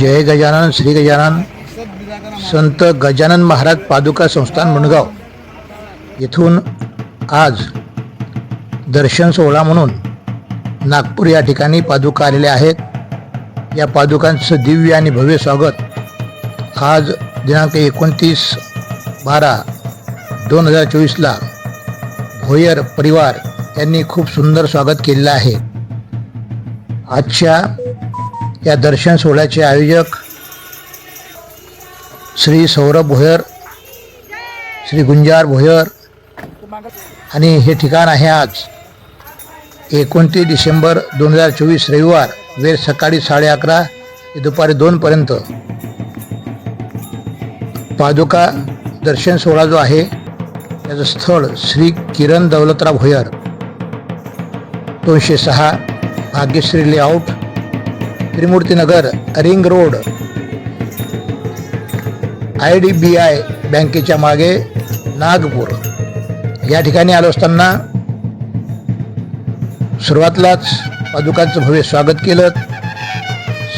जय गजानन श्री गजानन. संत गजानन महाराज पादुका संस्थान मुंडगाव येथून आज दर्शन सोहळा म्हणून नागपूर या ठिकाणी पादुका आलेल्या आहेत. या पादुकांचं दिव्य आणि भव्य स्वागत आज दिनांक एकोणतीस बारा दोन हजार चोवीसला भोयर परिवार यांनी खूप सुंदर स्वागत केलेलं आहे. आजच्या या दर्शन सोहळ्याचे आयोजक श्री सौरभ भोयर श्री गुंजार भोयर आणि हे ठिकाण आहे आज. एकोणतीस डिसेंबर दोन हजार चोवीस रविवार वेळ सकाळी साडे अकरा ते दुपारी दोनपर्यंत पादुका दर्शन सोहळा जो आहे त्याचं स्थळ श्री किरण दौलतराव भोयर. दोनशे सहा Bhagyashri layout Trimurtinagar ring road. I D B I बँकेच्या मागे नागपूर. या ठिकाणी आलो असताना सुरुवातीलाच पादुकांचं भव्य स्वागत केलं.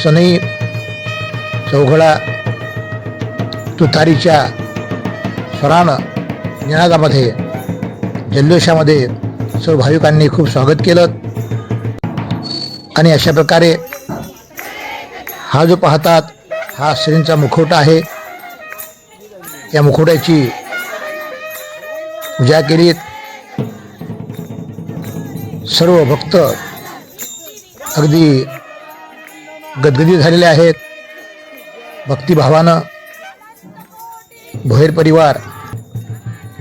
सनई चौघडा तुतारीच्या स्वरानं निनादामध्ये जल्लोषामध्ये सर्व भाविकांनी खूप स्वागत केलं. आणि अशा प्रकारे हा जो पाहतात हा श्रींचा मुखवटा आहे. या मुखवट्याची पूजा केली सर्व भक्त अगदी गदगदी झालेले आहेत. भक्तिभावानं भोयर परिवार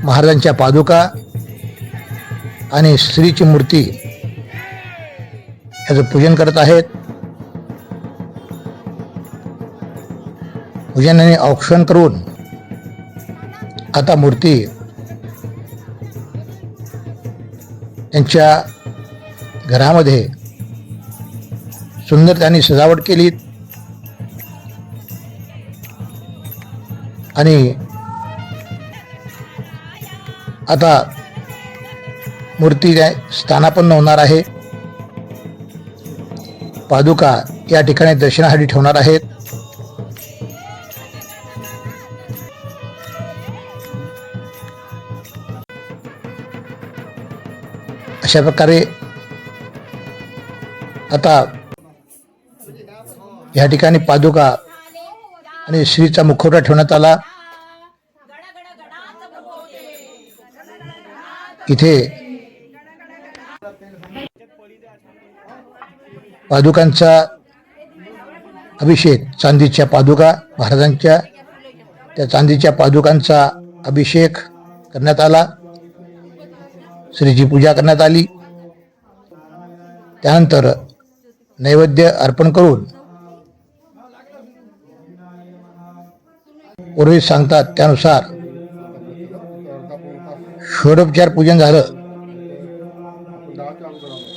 महाराजांच्या पादुका आणि स्त्रीची मूर्ती याचं पूजन करत आहेत. पूजनाने औक्षण करून आता मूर्ती त्यांच्या घरामध्ये सुंदर त्यांनी सजावट केली आणि आता मूर्ती स्थानापन्न होणार आहे. पादुका या ठिकाणी दर्शनासाठी ठेवणार आहेत. अशा प्रकारे आता या ठिकाणी पादुका आणि श्रीचा मुखवटा ठेवण्यात आला. इथे पादुकांचा अभिषेक चांदीच्या पादुका महाराजांच्या त्या चांदीच्या पादुकांचा अभिषेक करण्यात आला. श्रीची पूजा करण्यात आली. त्यानंतर नैवेद्य अर्पण करून पूर्वी सांगतात त्यानुसार षोडोपचार पूजन झालं.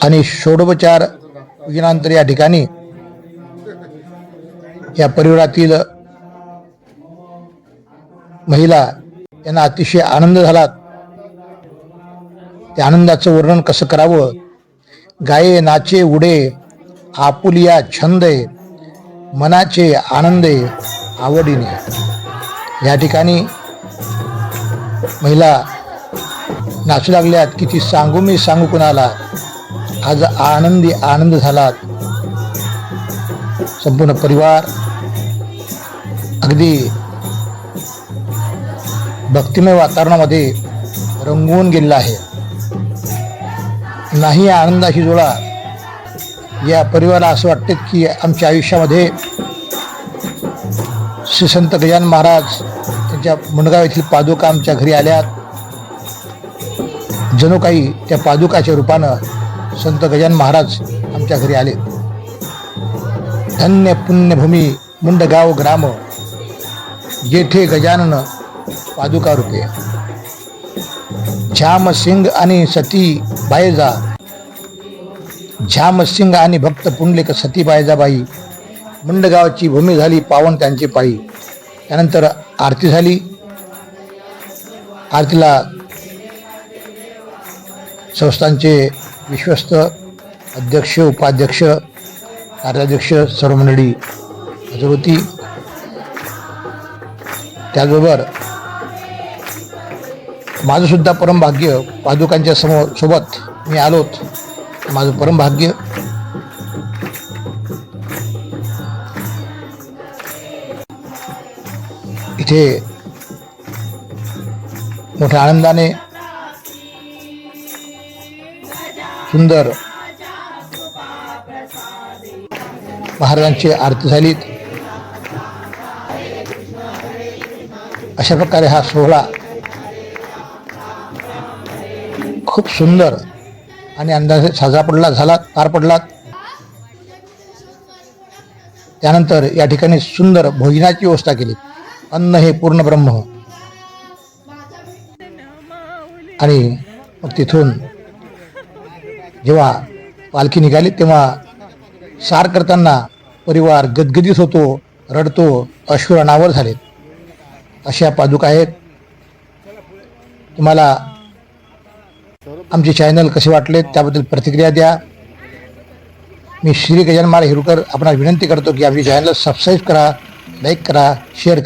आणि षोडोपचार पूजनानंतर या ठिकाणी या परिवारातील महिला यांना अतिशय आनंद झाला. त्या आनंदाचं वर्णन कसं करावं? गाये नाचे उडे आपुलिया छंदे मनाचे आनंदे आवडीने. या ठिकाणी महिला नाचू लागल्यात किती सांगू मी सांगू कुणाला? आज आनंदी आनंद झाला संपूर्ण परिवार अगदी भक्तिमय वातावरणामध्ये रंगवून गेलेला आहे. नाही आनंदाशी जोडा या परिवाराला असं वाटते की आमच्या आयुष्यामध्ये श्री संत गजान महाराज त्यांच्या मुंडगाव येथील पादुका आमच्या घरी आल्यात. जणू काही त्या पादुकाच्या रूपानं संत गजानन महाराज आमच्या घरी आले. धन्य पुण्यभूमी मुंडगाव ग्राम जेठे गजानन पादुका रूपे. झामसिंग आणि सती बायजा. झामसिंग आणि भक्त पुंडलिक सती बायजाबाई. मुंडगावची भूमी झाली पावन त्यांची पायी. त्यानंतर आरती झाली. आरतीला संस्थांचे विश्वस्त अध्यक्ष उपाध्यक्ष कार्याध्यक्ष सर्व मंडळी हजर होती. त्याचबरोबर माझं सुद्धा पादुकांच्या समोर सोबत मी आलोत माझं परमभाग्य. इथे मोठ्या आनंदाने सुंदर महाराजांची आरती झालीत अशा प्रकारे हा सोहळा खूप सुंदर आणि अंदाजे साजरा पडला झाला पार पडला. त्यानंतर या ठिकाणी सुंदर भोजनाची व्यवस्था केली. अन्न हे पूर्ण ब्रह्म. आणि मग तिथून जेव्हा पालखी निघाली तेव्हा सार करताना परिवार गदगदीत होतो रडतो अश्वरणावर अनावर झाले. अशा पादुका आहेत. तुम्हाला आमचे चॅनल कसे वाटले त्याबद्दल प्रतिक्रिया द्या. मी श्री गजानन हिरुकर आपणास विनंती करतो की आमचे चॅनल सबस्क्राईब करा लाईक करा शेअर